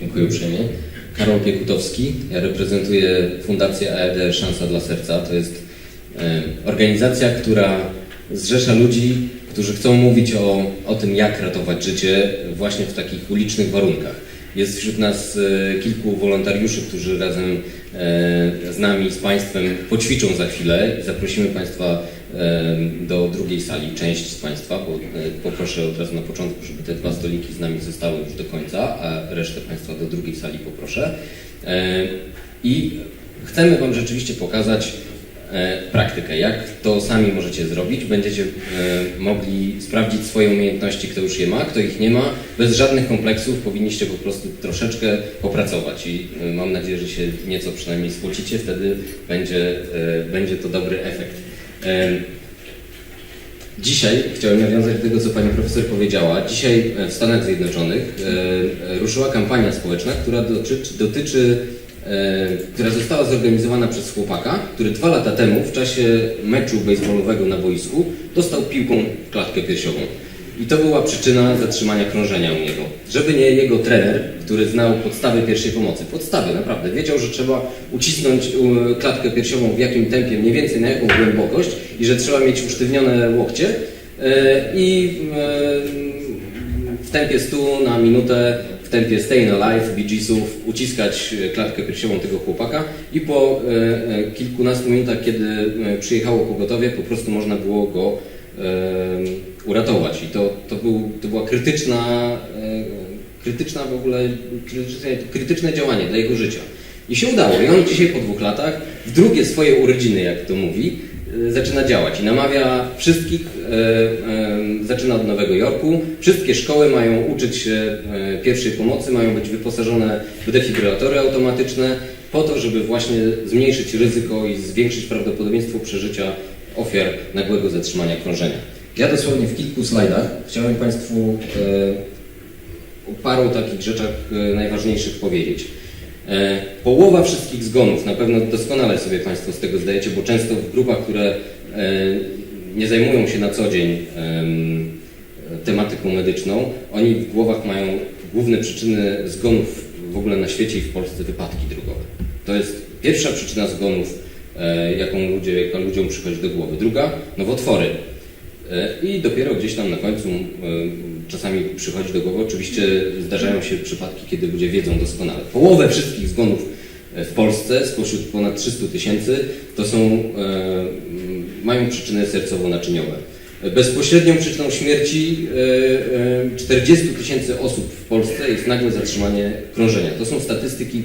Dziękuję uprzejmie. Karol Piekutowski. Ja reprezentuję Fundację AED Szansa dla Serca. To jest organizacja, która zrzesza ludzi, którzy chcą mówić o, o tym, jak ratować życie właśnie w takich ulicznych warunkach. Jest wśród nas e, kilku wolontariuszy, którzy razem e, z nami, z Państwem poćwiczą za chwilę. Zaprosimy Państwa e, do drugiej sali, część z Państwa, bo poproszę od razu na początku, żeby te dwa stoliki z nami zostały już do końca, a resztę Państwa do drugiej sali poproszę. I chcemy Wam rzeczywiście pokazać praktykę, jak to sami możecie zrobić. Będziecie e, mogli sprawdzić swoje umiejętności, kto już je ma, kto ich nie ma. Bez żadnych kompleksów powinniście po prostu troszeczkę popracować i e, mam nadzieję, że się nieco przynajmniej spocicie, wtedy będzie, e, będzie to dobry efekt. E, Dzisiaj chciałem nawiązać do tego, co pani profesor powiedziała. Dzisiaj e, w Stanach Zjednoczonych e, e, ruszyła kampania społeczna, która dotyczy, dotyczy e, która została zorganizowana przez chłopaka, który dwa lata temu w czasie meczu baseballowego na boisku dostał piłką w klatkę piersiową. I to była przyczyna zatrzymania krążenia u niego. Żeby nie jego trener, który znał podstawy pierwszej pomocy, podstawy naprawdę, wiedział, że trzeba ucisnąć e, klatkę piersiową w jakim tempie, mniej więcej na jaką głębokość i że trzeba mieć usztywnione łokcie e, i e, w tempie 100 na minutę, w tempie Stayin' Alive, Bee Geesów uciskać e, klatkę piersiową tego chłopaka i po e, e, kilkunastu minutach, kiedy przyjechało pogotowie, po prostu można było go uratować. I to, to, był, to była krytyczna, krytyczna w ogóle, krytyczne, krytyczne działanie dla jego życia. I się udało. I on dzisiaj po dwóch latach, w drugie swoje urodziny, jak to mówi, zaczyna działać i namawia wszystkich, zaczyna od Nowego Jorku, wszystkie szkoły mają uczyć się e, pierwszej pomocy, mają być wyposażone w defibrylatory automatyczne po to, żeby właśnie zmniejszyć ryzyko i zwiększyć prawdopodobieństwo przeżycia ofiar nagłego zatrzymania krążenia. Ja dosłownie w kilku slajdach chciałem Państwu e, o paru takich rzeczach e, najważniejszych powiedzieć. E, Połowa wszystkich zgonów, na pewno doskonale sobie Państwo z tego zdajecie, bo często w grupach, które e, nie zajmują się na co dzień em, tematyką medyczną, oni w głowach mają główne przyczyny zgonów w ogóle na świecie i w Polsce wypadki drogowe. To jest pierwsza przyczyna zgonów, e, jaką ludzie, jaka ludziom przychodzi do głowy. Druga, nowotwory. E, I dopiero gdzieś tam na końcu e, czasami przychodzi do głowy, oczywiście zdarzają się przypadki, kiedy ludzie wiedzą doskonale. Połowę wszystkich zgonów w Polsce, spośród ponad 300 tysięcy, to są, mają przyczyny sercowo-naczyniowe. E, Bezpośrednią przyczyną śmierci e, e, 40 tysięcy osób w Polsce jest nagłe zatrzymanie krążenia. To są statystyki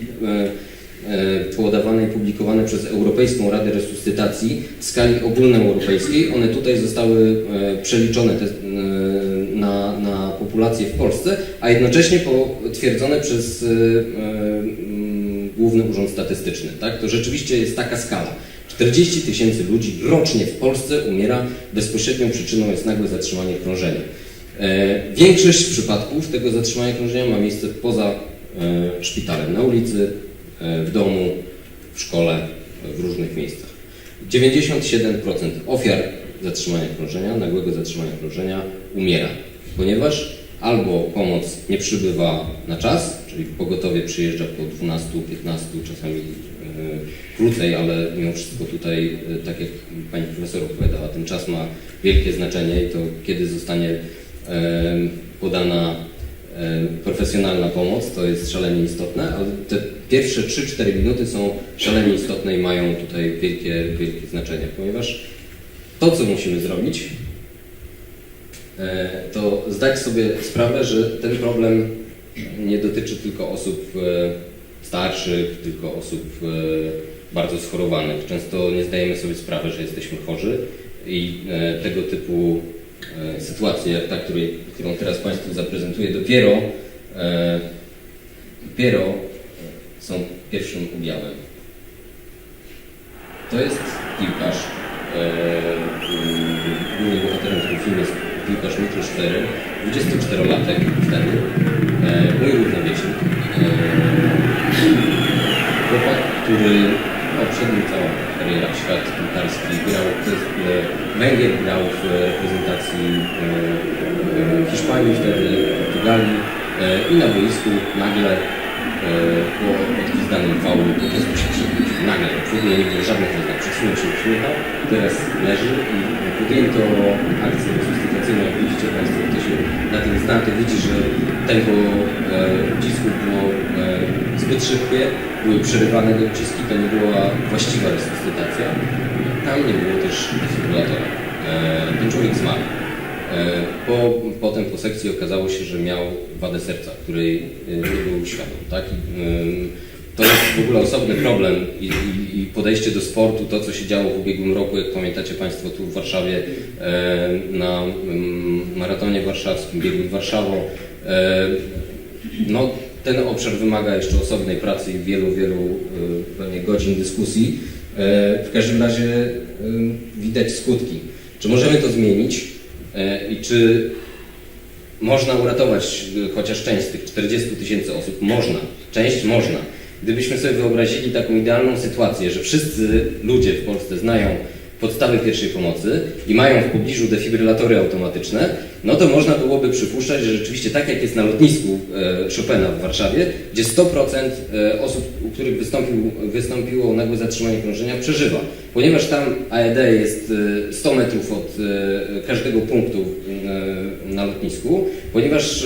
e, e, podawane i publikowane przez Europejską Radę Resuscytacji w skali ogólnoeuropejskiej. One tutaj zostały e, przeliczone e, na, na populację w Polsce, a jednocześnie potwierdzone przez e, e, Główny Urząd Statystyczny. Tak? To rzeczywiście jest taka skala. 40 tysięcy ludzi rocznie w Polsce umiera, bezpośrednią przyczyną jest nagłe zatrzymanie krążenia. E, Większość przypadków tego zatrzymania krążenia ma miejsce poza e, szpitalem, na ulicy, e, w domu, w szkole, w różnych miejscach. 97% ofiar zatrzymania krążenia, nagłego zatrzymania krążenia umiera, ponieważ albo pomoc nie przybywa na czas, czyli pogotowie przyjeżdża po 12, 15, czasami e, krócej, ale mimo wszystko tutaj, e, tak jak pani profesor opowiadała, ten czas ma wielkie znaczenie i to kiedy zostanie podana profesjonalna pomoc, to jest szalenie istotne, ale te pierwsze 3-4 minuty są szalenie istotne i mają tutaj wielkie, wielkie znaczenie, ponieważ to, co musimy zrobić, to zdać sobie sprawę, że ten problem nie dotyczy tylko osób e, starszych, tylko osób e, bardzo schorowanych. Często nie zdajemy sobie sprawy, że jesteśmy chorzy i e, tego typu e, sytuacje, jak ta, którą teraz Państwu zaprezentuję, dopiero, e, dopiero e, są pierwszym objawem. To jest piłkarz. e, mm, Głównym bohaterem tego filmu jest piłkarz Miklos Sztery, 24-latek wtedy, e, mój równowiecznik. E, Chłopak, który obszedł całą karierę w świat piłkarski, grał, e, Węgier grał w reprezentacji e, e, Hiszpanii wtedy, Portugalii e, i na boisku nagle po odgwizdanym wału po prostu przewrócił. Nagle, ogóle nie było żadnych oznak. Przesunął się uśmiechał, teraz leży i podjęto akcję resuscytacyjną. Jak widzicie Państwo, kto się na tym zna, to widzi, że tempo e, ucisków było e, zbyt szybkie, były przerywane te uciski, to nie była właściwa resuscytacja. Tam nie było też defibrylatora. E, ten człowiek zmarł. E, Po, potem po sekcji okazało się, że miał wadę serca, której e, nie był świadom. Tak? To jest w ogóle osobny problem i, i, i podejście do sportu, to co się działo w ubiegłym roku, jak pamiętacie Państwo tu w Warszawie e, na maratonie warszawskim, biegłym Warszawą. E, no, ten obszar wymaga jeszcze osobnej pracy i wielu, wielu pewnie godzin dyskusji. W każdym razie widać skutki. Czy możemy to zmienić i czy można uratować e, chociaż część z tych 40 tysięcy osób? Można. Część można. Gdybyśmy sobie wyobrazili taką idealną sytuację, że wszyscy ludzie w Polsce znają podstawy pierwszej pomocy i mają w pobliżu defibrylatory automatyczne, no to można byłoby przypuszczać, że rzeczywiście tak jak jest na lotnisku e, Chopina w Warszawie, gdzie 100% e, osób, u których wystąpił, wystąpiło nagłe zatrzymanie krążenia, przeżywa. Ponieważ tam AED jest e, 100 metrów od e, każdego punktu e, na lotnisku, ponieważ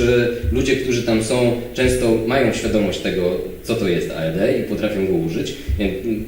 ludzie, którzy tam są, często mają świadomość tego, co to jest AED i potrafią go użyć.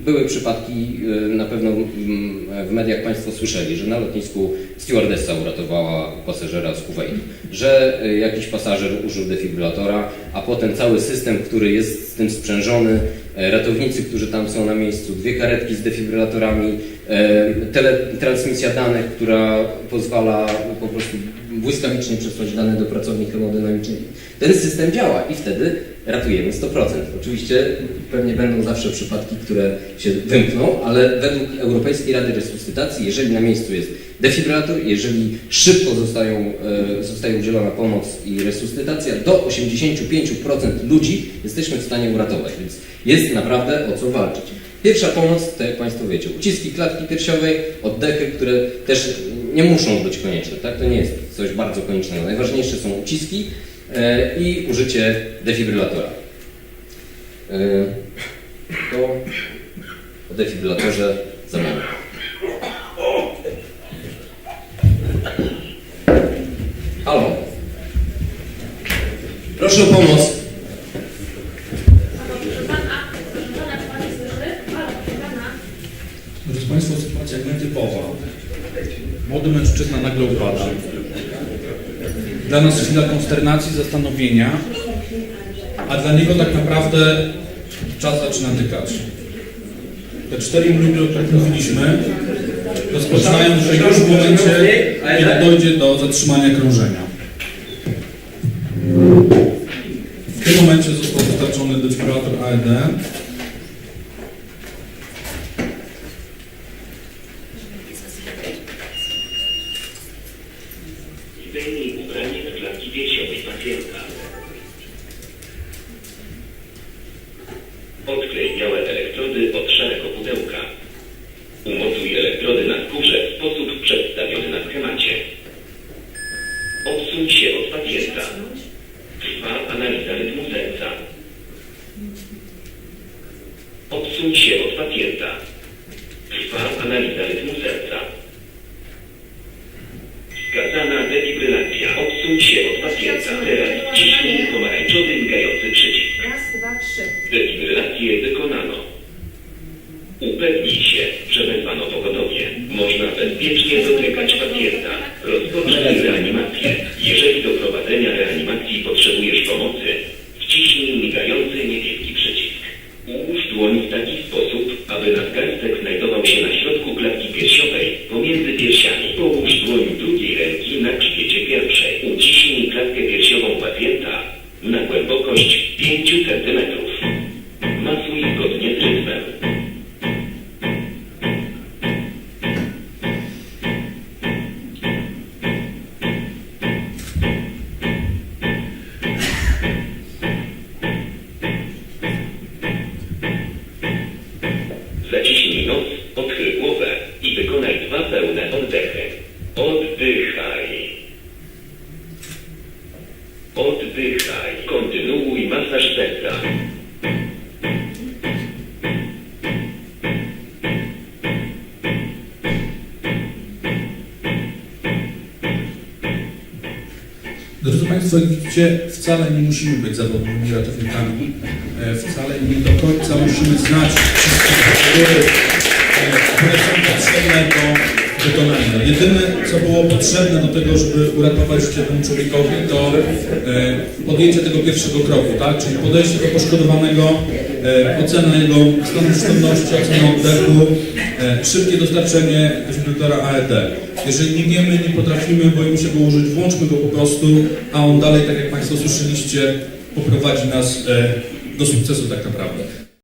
Były przypadki, na pewno mm, w mediach Państwo słyszeli, że na lotnisku stewardessa uratowała pasażera z Kuwaitu, że jakiś pasażer użył defibrylatora, a potem cały system, który jest z tym sprzężony, ratownicy, którzy tam są na miejscu, dwie karetki z defibrylatorami, e, teletransmisja danych, która pozwala po prostu błyskawicznie przesłać dane do pracowni hemodynamicznej. Ten system działa i wtedy ratujemy 100%. Oczywiście pewnie będą zawsze przypadki, które się wymkną, ale według Europejskiej Rady Resuscytacji, jeżeli na miejscu jest defibrylator, jeżeli szybko zostają, e, zostaje udzielona pomoc i resuscytacja, do 85% ludzi jesteśmy w stanie uratować, więc jest naprawdę o co walczyć. Pierwsza pomoc, tak jak Państwo wiecie, uciski klatki piersiowej, oddechy, które też nie muszą być konieczne, tak? To nie jest coś bardzo koniecznego. Najważniejsze są uciski i użycie defibrylatora. E, to o defibrylatorze za moment. Halo? Proszę o pomoc. Proszę Państwa, sytuacja nietypowa. Młody mężczyzna nagle upada. Dla nas chwila konsternacji, zastanowienia, a dla niego tak naprawdę czas zaczyna tykać. Te cztery minuty, o których mówiliśmy, rozpoczynają się już w momencie, kiedy dojdzie do zatrzymania krążenia. W tym momencie został dostarczony defibrylator AED. Klatki piersiowej pacjenta. Odklej białe elektrody od szarego pudełka. Umocuj elektrody na skórze w sposób przedstawiony na schemacie. Odsuń się od pacjenta. Trwa analiza rytmu serca. Się od pacjenta. Trwa analiza rytmu serca. Wskazana wciśnij pomarańczowy migający przycisk. Raz, dwa, trzy. Defibrylacyję wykonano. Upewnij się, że wezwano pogotowie. Można bezpiecznie dotykać pacjenta. Rozpocznij na głębokość 5 cm. Masuj zgodnie Państwo, jak widzicie, wcale nie musimy być zawodnymi ratownikami. E, Wcale nie do końca musimy znać które są potrzebne do wykonania. Jedyne, co było potrzebne do tego, żeby uratować życie temu człowiekowi, to e, podjęcie tego pierwszego kroku, tak? Czyli podejście do poszkodowanego, e, ocena jego stanu przytomności, ocena oddechu, e, szybkie dostarczenie defibrylatora AED. Jeżeli nie wiemy, nie potrafimy, boimy się go użyć, włączmy go po prostu, a on dalej, tak jak Państwo słyszeliście, poprowadzi nas do sukcesu tak naprawdę.